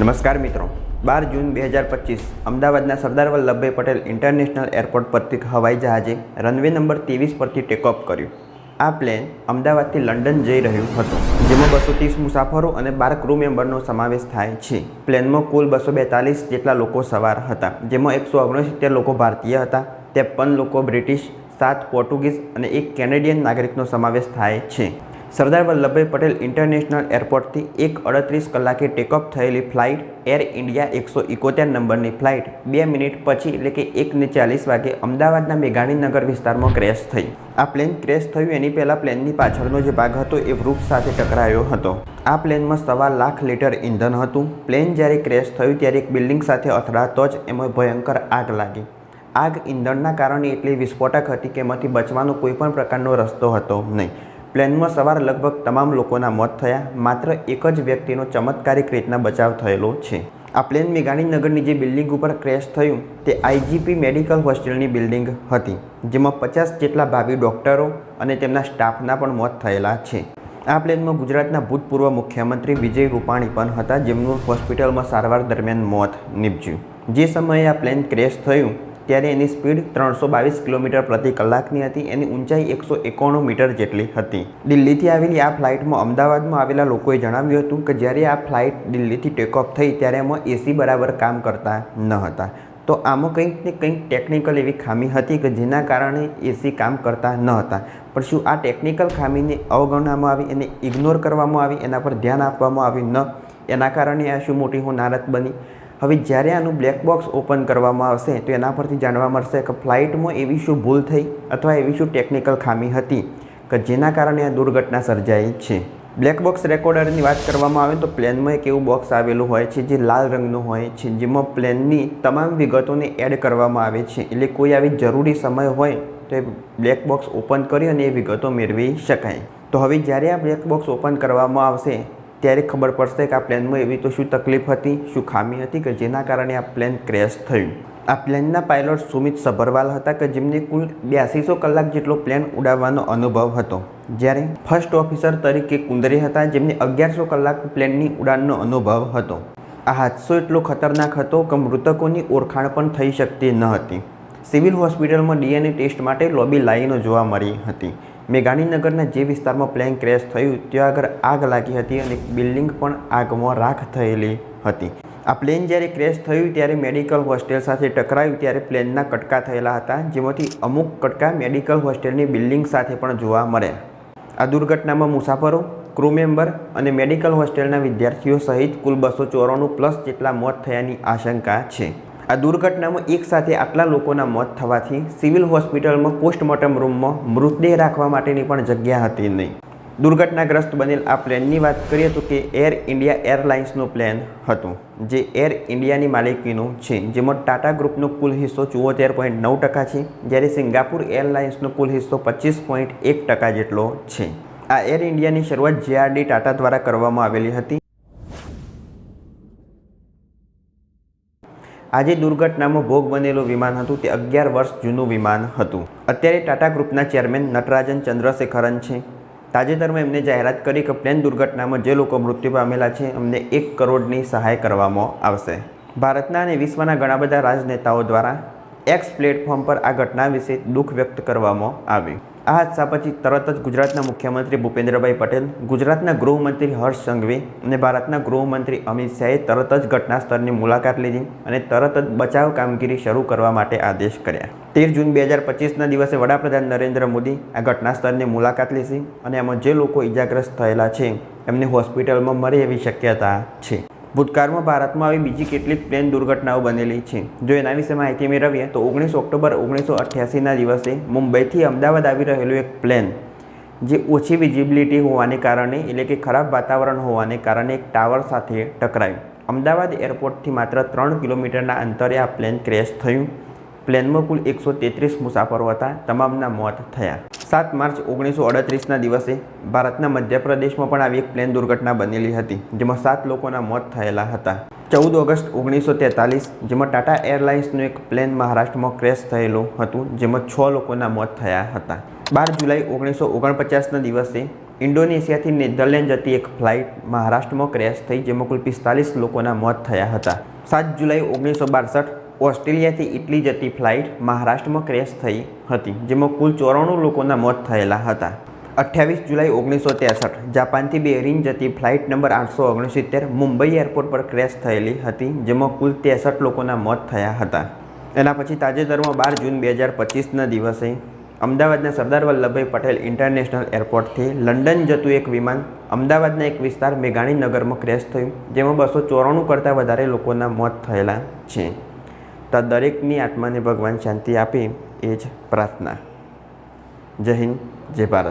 નમસ્કાર મિત્રો. બાર જૂન બે હજાર પચીસ, અમદાવાદના સરદાર વલ્લભભાઈ પટેલ ઇન્ટરનેશનલ એરપોર્ટ પરથી હવાઈ જહાજે રનવે નંબર ત્રેવીસ પરથી ટેકઓફ કર્યું. આ પ્લેન અમદાવાદથી લંડન જઈ રહ્યું હતું, જેમાં બસો ત્રીસ મુસાફરો અને બાર ક્રૂ મેમ્બરનો સમાવેશ થાય છે. પ્લેનમાં કુલ બસો બેતાલીસ જેટલા લોકો સવાર હતા, જેમાં એકસો ઓગણસિત્તેર લોકો ભારતીય હતા, ત્રેપન લોકો બ્રિટિશ, સાત પોર્ટુગીઝ અને એક કેનેડિયન નાગરિકનો સમાવેશ થાય છે. સરદાર વલ્લભભાઈ પટેલ ઇન્ટરનેશનલ એરપોર્ટથી એક અડત્રીસ કલાકે ટેકઓફ થયેલી ફ્લાઇટ એર ઇન્ડિયા એકસો ઇકોતેર નંબરની ફ્લાઇટ બે મિનિટ પછી એટલે કે એકને ચાલીસ વાગે અમદાવાદના મેઘાણીનગર વિસ્તારમાં ક્રેશ થઈ. આ પ્લેન ક્રેશ થયું એની પહેલાં પ્લેનની પાછળનો જે ભાગ હતો એ વૃક્ષ સાથે ટકરાયો હતો. આ પ્લેનમાં સવા લાખ લીટર ઇંધન હતું. પ્લેન જ્યારે ક્રેશ થયું ત્યારે એક બિલ્ડિંગ સાથે અથડાતો જ એમાં ભયંકર આગ લાગી. આગ ઇંધણના કારણે એટલી વિસ્ફોટક હતી કે એમાંથી બચવાનો કોઈ પણ પ્રકારનો રસ્તો હતો નહીં. પ્લેનમાં સવાર લગભગ તમામ લોકોના મોત થયા, માત્ર એક જ વ્યક્તિનો ચમત્કારિક રીતના બચાવ થયેલો છે. આ પ્લેન મેઘાણીનગરની જે બિલ્ડિંગ ઉપર ક્રેશ થયું, તે આઈજીપી મેડિકલ હોસ્ટેલની બિલ્ડિંગ હતી, જેમાં પચાસ જેટલા ભાવિ ડૉક્ટરો અને તેમના સ્ટાફના પણ મોત થયેલા છે. આ પ્લેનમાં ગુજરાતના ભૂતપૂર્વ મુખ્યમંત્રી વિજય રૂપાણી પણ હતા, જેમનું હોસ્પિટલમાં સારવાર દરમિયાન મોત નીપજ્યું. જે સમયે આ પ્લેન ક્રેશ થયું ત્યારે એની સ્પીડ ત્રણસો બાવીસ કિલોમીટર પ્રતિ કલાકની હતી. એની ઊંચાઈ એકસો એકોણું મીટર જેટલી હતી. દિલ્હીથી આવેલી આ ફ્લાઇટમાં અમદાવાદમાં આવેલા લોકોએ જણાવ્યું હતું કે જ્યારે આ ફ્લાઇટ દિલ્હીથી ટેકઓફ થઈ ત્યારે એમાં એસી બરાબર કામ કરતા ન હતા. તો આમાં કંઈક ને કંઈક ટેકનિકલ એવી ખામી હતી કે જેના કારણે એસી કામ કરતા ન હતા. પણ શું આ ટેકનિકલ ખામીને અવગણવામાં આવી એને ઇગ્નોર કરવામાં આવી એના પર ધ્યાન આપવામાં આવ્યું ન? એના કારણે આ શું મોટી હોનારત બની? હવે જ્યારે આનું બ્લેક બોક્સ ઓપન કરવામાં આવશે, તો એના પરથી જાણવા મળશે કે ફ્લાઇટમાં એવી શું ભૂલ થઈ અથવા એવી શું ટેકનિકલ ખામી હતી કે જેના કારણે આ દુર્ઘટના સર્જાઈ છે. બ્લેક બોક્સ રેકોર્ડરની વાત કરવામાં આવે તો પ્લેનમાં એક એવું બોક્સ આવેલું હોય છે જે લાલ રંગનું હોય છે, જેમાં પ્લેનની તમામ વિગતોને એડ કરવામાં આવે છે. એટલે કોઈ આવી જરૂરી સમય હોય તો એ બ્લેક બોક્સ ઓપન કરી અને એ વિગતો મેળવી શકાય. તો હવે જ્યારે આ બ્લેક બોક્સ ઓપન કરવામાં આવશે ત્યારે ખબર પડશે કે આ પ્લેનમાં એવી તો શું તકલીફ હતી, શું ખામી હતી કે જેના કારણે આ પ્લેન ક્રેશ થયું. આ પ્લેનના પાયલોટ સુમિત સભરવાલ હતા કે જેમને કુલ બ્યાસીસો કલાક જેટલો પ્લેન ઉડાવવાનો અનુભવ હતો. જ્યારે ફર્સ્ટ ઓફિસર તરીકે કુંદરે હતા, જેમને અગિયારસો કલાક પ્લેનની ઉડાનનો અનુભવ હતો. આ હાદસો એટલો ખતરનાક હતો કે મૃતકોની ઓળખાણ પણ થઈ શકતી ન હતી. સિવિલ હોસ્પિટલમાં ડીએનએ ટેસ્ટ માટે લોબી લાઈનો જોવા મળી હતી. મેં ગાંધીનગરના જે વિસ્તારમાં પ્લેન ક્રેશ થયું, ત્યાં આગળ આગ લાગી હતી અને બિલ્ડિંગ પણ આગમાં રાખ થયેલી હતી. આ પ્લેન જ્યારે ક્રેશ થયું ત્યારે મેડિકલ હોસ્ટેલ સાથે ટકરાયું ત્યારે પ્લેનના કટકા થયેલા હતા, જેમાંથી અમુક કટકા મેડિકલ હોસ્ટેલની બિલ્ડિંગ સાથે પણ જોવા મળ્યા આ દુર્ઘટનામાં મુસાફરો ક્રૂ મેમ્બર અને મેડિકલ હોસ્ટેલના વિદ્યાર્થીઓ સહિત કુલ બસો ચોરાણું પ્લસ જેટલા મોત થયાની આશંકા છે. આ દુર્ઘટનામાં એક સાથે આટલા લોકોના મોત થવાથી સિવિલ હોસ્પિટલમાં પોસ્ટમોર્ટમ રૂમમાં મૃતદેહ રાખવા માટેની પણ જગ્યા હતી નહીં. દુર્ઘટનાગ્રસ્ત બનેલ આ પ્લેનની વાત કરીએ તો કે એર ઇન્ડિયા એરલાઇન્સનું પ્લેન હતું, જે એર ઇન્ડિયાની માલિકીનું છે, જેમાં ટાટા ગ્રુપનો કુલ હિસ્સો ચુઓતેર પોઈન્ટ નવ ટકા છે, જ્યારે સિંગાપુર એરલાઇન્સનો કુલ હિસ્સો પચીસ પોઈન્ટ એક ટકા જેટલો છે. આ એર ઇન્ડિયાની શરૂઆત જેઆરડી ટાટા દ્વારા કરવામાં આવેલી હતી. આજે દુર્ઘટનામાં ભોગ બનેલું વિમાન હતું. તે અગિયાર વર્ષ જૂનું વિમાન હતું. અત્યારે ટાટા ગ્રુપના ચેરમેન નટરાજન ચંદ્રશેખરન છે. તાજેતરમાં એમને જાહેરાત કરી કે પ્લેન દુર્ઘટનામાં જે લોકો મૃત્યુ પામેલા છે એમને એક કરોડની સહાય કરવામાં આવશે. ભારતના અને વિશ્વના ઘણા બધા રાજનેતાઓ દ્વારા એક્સ પ્લેટફોર્મ પર આ ઘટના વિશે દુઃખ વ્યક્ત કરવામાં આવ્યું. આ હાદસા પછી તરત જ ગુજરાતના મુખ્યમંત્રી ભૂપેન્દ્રભાઈ પટેલ, ગુજરાતના ગૃહમંત્રી હર્ષ સંઘવી અને ભારતના ગૃહમંત્રી અમિત શાહે તરત જ ઘટના સ્થળની મુલાકાત લીધી અને તરત જ બચાવ કામગીરી શરૂ કરવા માટે આદેશ કર્યા. તેર જૂન બે હજાર પચીસના દિવસે વડાપ્રધાન નરેન્દ્ર મોદી આ ઘટના સ્થળની મુલાકાત લીધી અને એમાં જે લોકો ઇજાગ્રસ્ત થયેલા છે એમને હોસ્પિટલમાં મળે એવી શક્યતા છે. ભૂતકાળમાં ભારતમાં આવી બીજી કેટલીક પ્લેન દુર્ઘટનાઓ બનેલી છે. જો એના વિશે માહિતી મેળવીએ, તો ઓગણીસ ઓક્ટોબર ઓગણીસો અઠ્યાસીના દિવસે મુંબઈથી અમદાવાદ આવી રહેલું એક પ્લેન, જે ઓછી વિઝિબિલિટી હોવાને કારણે, એટલે કે ખરાબ વાતાવરણ હોવાને કારણે એક ટાવર સાથે ટકરાયું. અમદાવાદ એરપોર્ટથી માત્ર ત્રણ કિલોમીટરના અંતરે આ પ્લેન ક્રેશ થયું. પ્લેનમાં કુલ એકસો તેત્રીસ મુસાફરો હતા. તમામના મોત થયા. સાત માર્ચ ઓગણીસો અડત્રીસના દિવસે ભારતના મધ્યપ્રદેશમાં પણ આવી એક પ્લેન દુર્ઘટના બનેલી હતી, જેમાં સાત લોકોના મોત થયેલા હતા. ચૌદ ઓગસ્ટ ઓગણીસો તેતાલીસ, જેમાં ટાટા એરલાઇન્સનું એક પ્લેન મહારાષ્ટ્રમાં ક્રેશ થયેલું હતું, જેમાં છ લોકોના મોત થયા હતા. બાર જુલાઈ ઓગણીસો ઓગણપચાસના દિવસે ઇન્ડોનેશિયાથી નેધરલેન્ડ જતી એક ફ્લાઇટ મહારાષ્ટ્રમાં ક્રેશ થઈ, જેમાં કુલ પિસ્તાલીસ લોકોના મોત થયા હતા. સાત જુલાઈ ઓગણીસો બાસઠ ઓસ્ટ્રેલિયાથી ઇટલી જતી ફ્લાઇટ મહારાષ્ટ્રમાં ક્રેશ થઈ હતી, જેમાં કુલ ચોરાણું લોકોના મોત થયેલા હતા. અઠ્યાવીસ જુલાઈ ઓગણીસો ત્રેસઠ, જાપાનથી બેરિંગ જતી ફ્લાઇટ નંબર આઠસો ઓગણસિત્તેર મુંબઈ એરપોર્ટ પર ક્રેશ થયેલી હતી, જેમાં કુલ ત્રેસઠ લોકોના મોત થયા હતા. એના પછી તાજેતરમાં બાર જૂન બે હજાર પચીસના દિવસે અમદાવાદના સરદાર વલ્લભભાઈ પટેલ ઇન્ટરનેશનલ એરપોર્ટથી લંડન જતું એક વિમાન અમદાવાદના એક વિસ્તાર મેઘાણીનગરમાં ક્રેશ થયું, જેમાં બસો ચોરાણું કરતાં વધારે લોકોના મોત થયેલા છે. તો દરેકની આત્માને ભગવાન શાંતિ આપે એ જ પ્રાર્થના. જય હિન્દ જય ભારત.